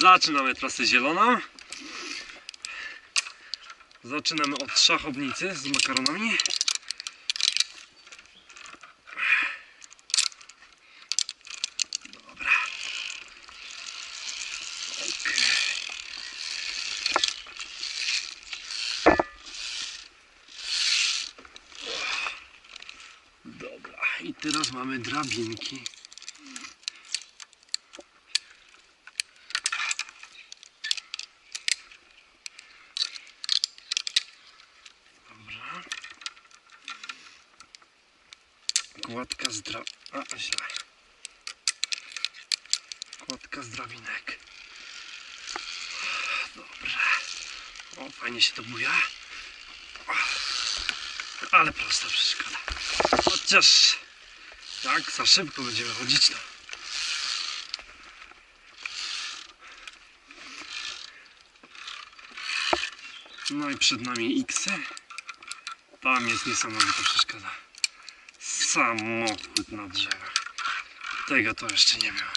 Zaczynamy trasę zieloną. Zaczynamy od szachownicy z makaronami. Dobra. Okej. Dobra, i teraz mamy drabinki. Kładka z dra... A, źle. Kładka z drabinek. Dobra. O, fajnie się to buja. Ale prosta przeszkoda. Chociaż jak za szybko będziemy chodzić to. No i przed nami X. Tam jest niesamowita przeszkoda. Samochód na drzewach. Tego to jeszcze nie było.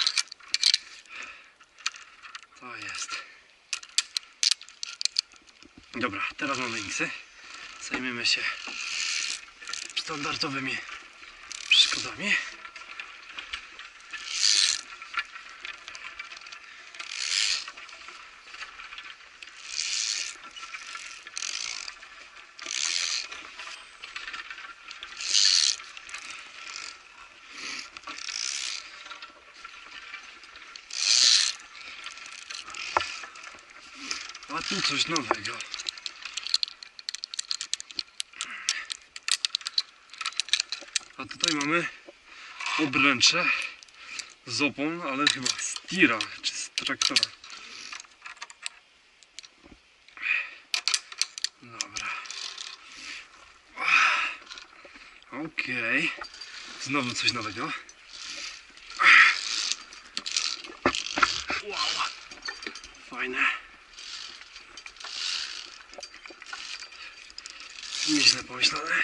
To jest. Dobra, teraz mamy X. Zajmiemy się standardowymi przeszkodami. A tu coś nowego. A tutaj mamy obręcze z opon, ale chyba z tira czy z traktora. Dobra. Okej. Znowu coś nowego. Wow. Fajne. Nieźle pomyślane.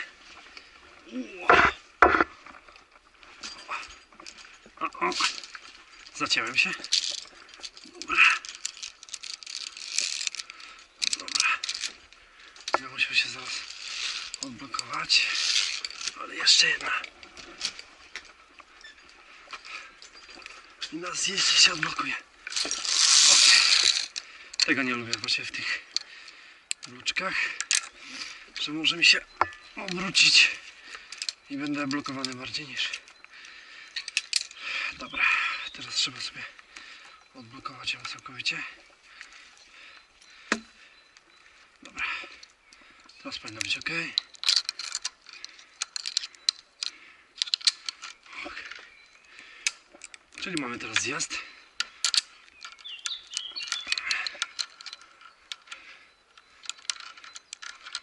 O, o. Się. Dobra. Dobra. Ja musiał się zaraz odblokować. Ale jeszcze jedna. I nas jeszcze się odblokuje. O. Tego nie lubię właśnie w tych włóczkach. Że może mi się obrócić i będę blokowany bardziej niż. Dobra, teraz trzeba sobie odblokować ją całkowicie. Dobra, teraz powinno być ok. Czyli mamy teraz zjazd.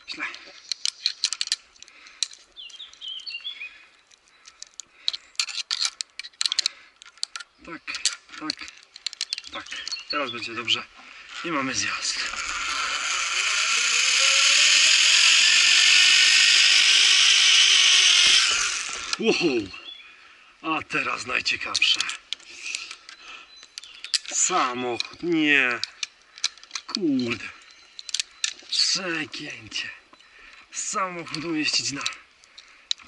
Źle. Tak, tak, tak. Teraz będzie dobrze. I mamy zjazd. Wow. A teraz najciekawsze. Samochód. Nie. Kurde. Przegięcie. Samochód umieścić na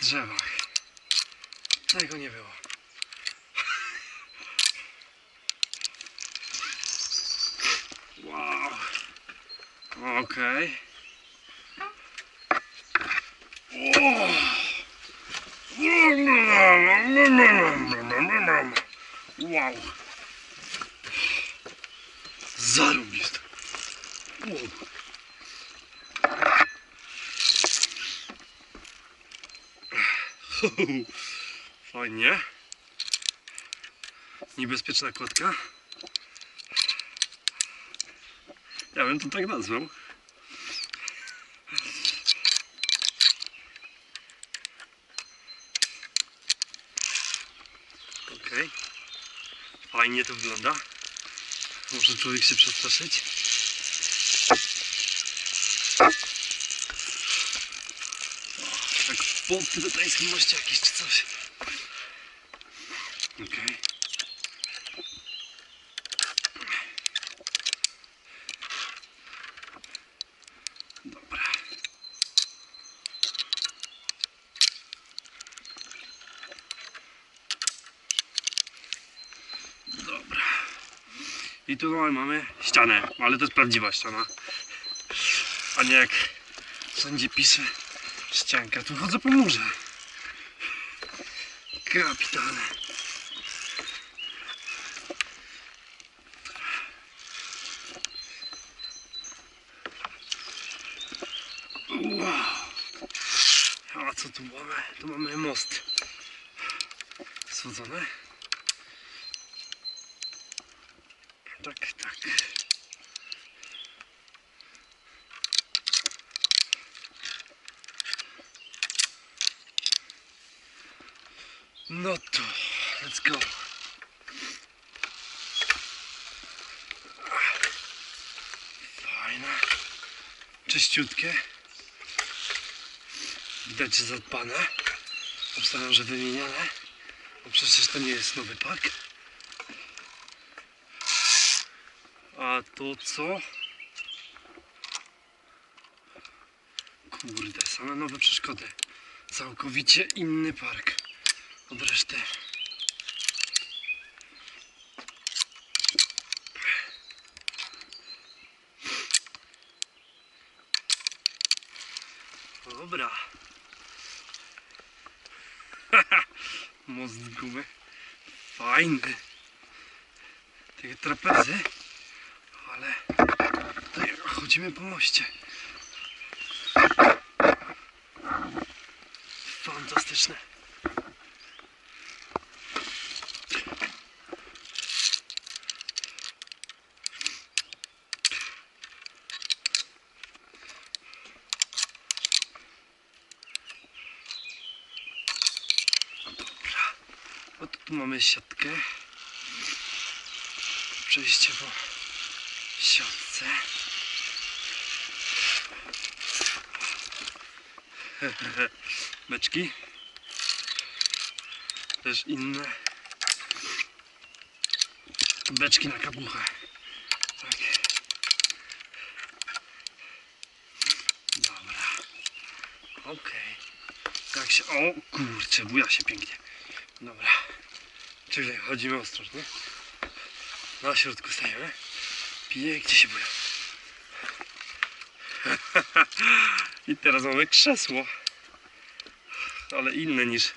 drzewach. Tego nie było. Wow. Okej. Zarąbiste. Wow. Fajnie. Niebezpieczna kładka. Ja bym to tak nazwał. Okej. Fajnie to wygląda. Może człowiek się przestraszyć. Tak pod tybetańskim moście jakiś czy coś. Okej. I tu mamy ścianę, ale to jest prawdziwa ściana. A nie jak wszędzie pisze ścianka. Tu chodzę po murze. Kapitalne. Wow. A co tu mamy? Tu mamy most. Słodzone. Tak, tak. No to, let's go. Fajne. Czyściutkie. Widać, że zadbane. Obstawiam, że wymieniane. Bo przecież to nie jest nowy park. A to co? Kurde, same nowe przeszkody. Całkowicie inny park od reszty. Dobra. Most gumy. Fajny. Takie trapezy. Chodzimy po moście. Fantastyczne. Tu mamy siatkę. Przejście po siatce. Beczki. Też inne. Beczki na kapuchę. Tak. Dobra. Okej. Tak się... O kurczę, buja się pięknie. Dobra. Czyli chodzimy ostrożnie. Na środku stajemy. Pięknie się buja. I teraz mamy krzesło. Ale inne niż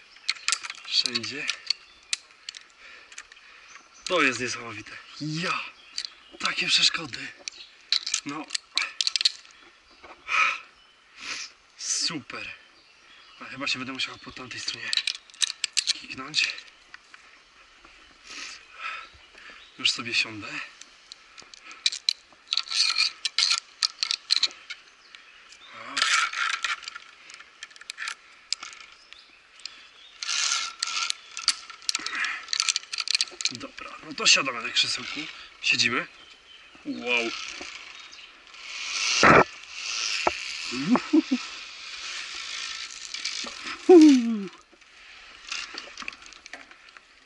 wszędzie. To jest niesamowite. Ja! Takie przeszkody. No. Super. A chyba się będę musiał po tamtej stronie kiknąć. Już sobie siądę. O. Dobra, no to siadamy na krzesełku. Siedzimy. Wow.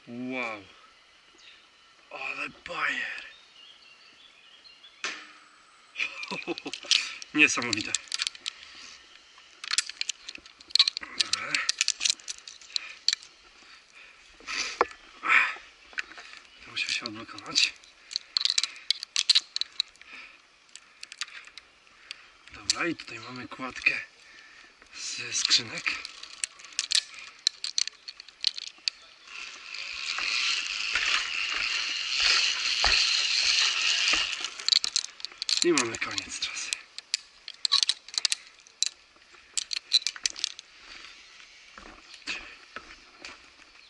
Wow. Ale bajer. Niesamowite. Dobra. Się odblokować. Dobra, i tutaj mamy kładkę ze skrzynek. I mamy koniec.